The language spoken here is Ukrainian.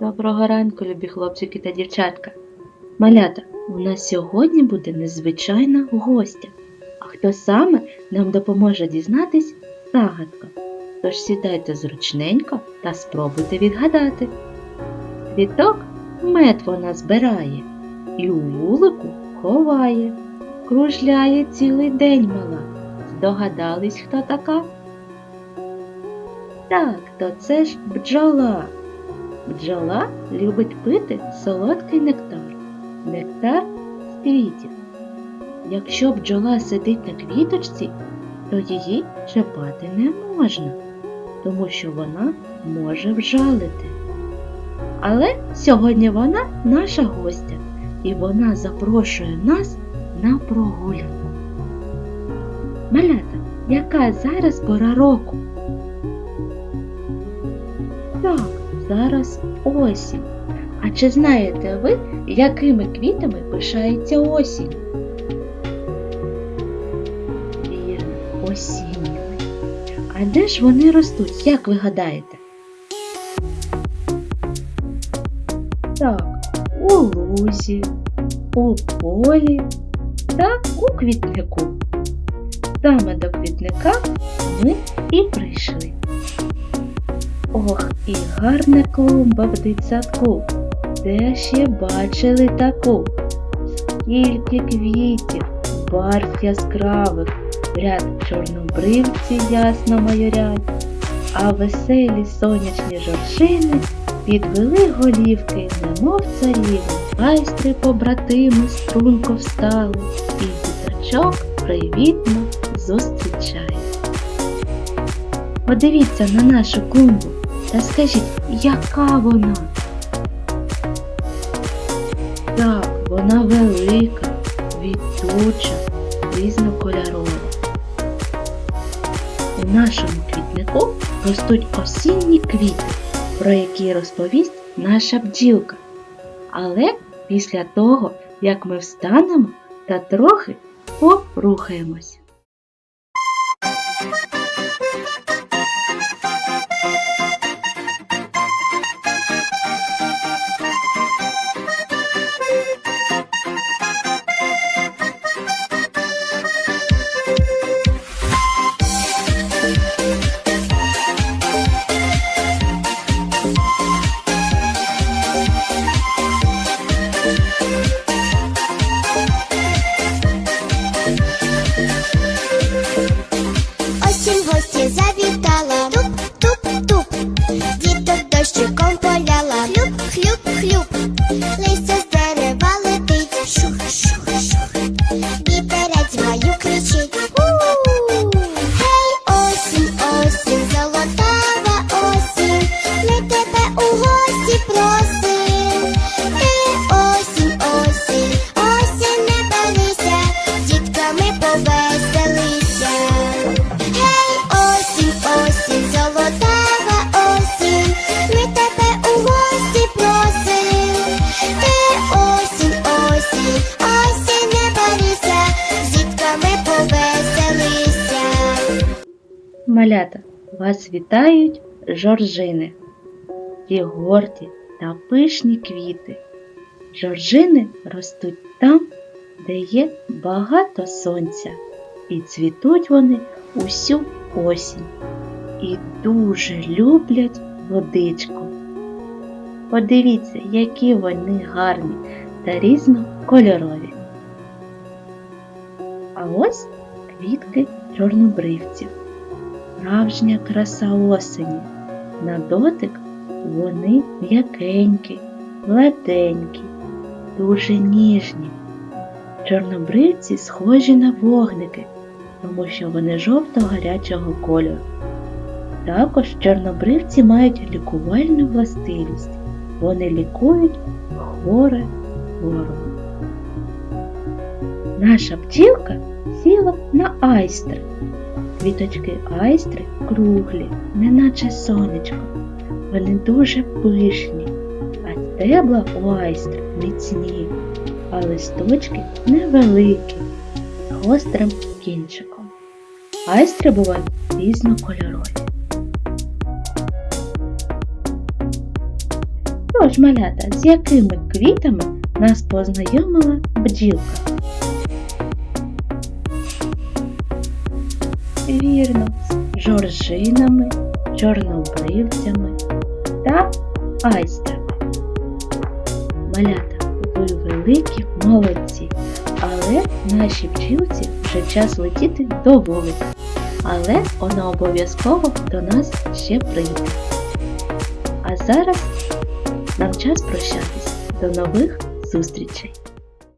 Доброго ранку, любі хлопчики та дівчатка. Малята, у нас сьогодні буде незвичайна гостя. А хто саме нам допоможе дізнатись загадка. Тож сідайте зручненько та спробуйте відгадати. Квіток мед вона збирає і у вулику ховає, кружляє цілий день мала. Здогадались, хто така? Так, то це ж бджола. Бджола любить пити солодкий нектар, нектар з квітів. Якщо бджола сидить на квіточці, то її чіпати не можна, тому що вона може вжалити. Але сьогодні вона наша гостя, і вона запрошує нас на прогулянку. Малята, яка зараз пора року? Так, зараз осінь. А чи знаєте ви, якими квітами пишається осінь? Вірно, осінніми. А де ж вони ростуть, як ви гадаєте? Так, у лузі, у полі та у квітнику. Саме до квітника ми і прийшли. Ох, і гарна клумба в дитсадку. Де ще бачили таку? Скільки квітів, барв яскравих, ряд чорнобривці ясно майорять, а веселі сонячні жоржини підвели голівки, немов царівни, майстри побратими струнко встали, і діточок привітно зустрічають. Подивіться на нашу клумбу та скажіть, яка вона? Так, вона велика, квітуча, різнокольорова. У нашому квітнику ростуть осінні квіти, про які розповість наша бджілка. Але після того, як ми встанемо та трохи порухаємось. Осінь в гості завітала, туп-туп-туп, діток дощиком поляла, хлюп, хлюп, хлюп, листя з дерева летить, шух, шух, шух, вітерець гаю кричить, гей, осінь, осінь, золотава осінь, ми тебе у гості просим, Малята, вас вітають жоржини, ті горді та пишні квіти. Жоржини ростуть там, де є багато сонця, і цвітуть вони усю осінь і дуже люблять водичку. Подивіться, які вони гарні та різнокольорові. А ось квітки чорнобривців справжня краса осені. На дотик вони м'якенькі, гладенькі, дуже ніжні. Чорнобривці схожі на вогники, тому що вони жовто-гарячого кольору. Також чорнобривці мають лікувальну властивість. Вони лікують хворе горло. Наша бджілка сіла на айстри. Квіточки айстри круглі, неначе сонечко. Вони дуже пишні, а стебла у айстри міцні, а листочки невеликі, з гострим кінчиком. Айстри бувають різнокольорові. Тож, малята, з якими квітами нас познайомила бджілка? Вірно, з жоржинами, чорнобривцями та айстрами. Малята, ви великі молодці, але нашій бджілці вже час летіти до вулика. Але вона обов'язково до нас ще прийде. А зараз нам час прощатись. До нових зустрічей!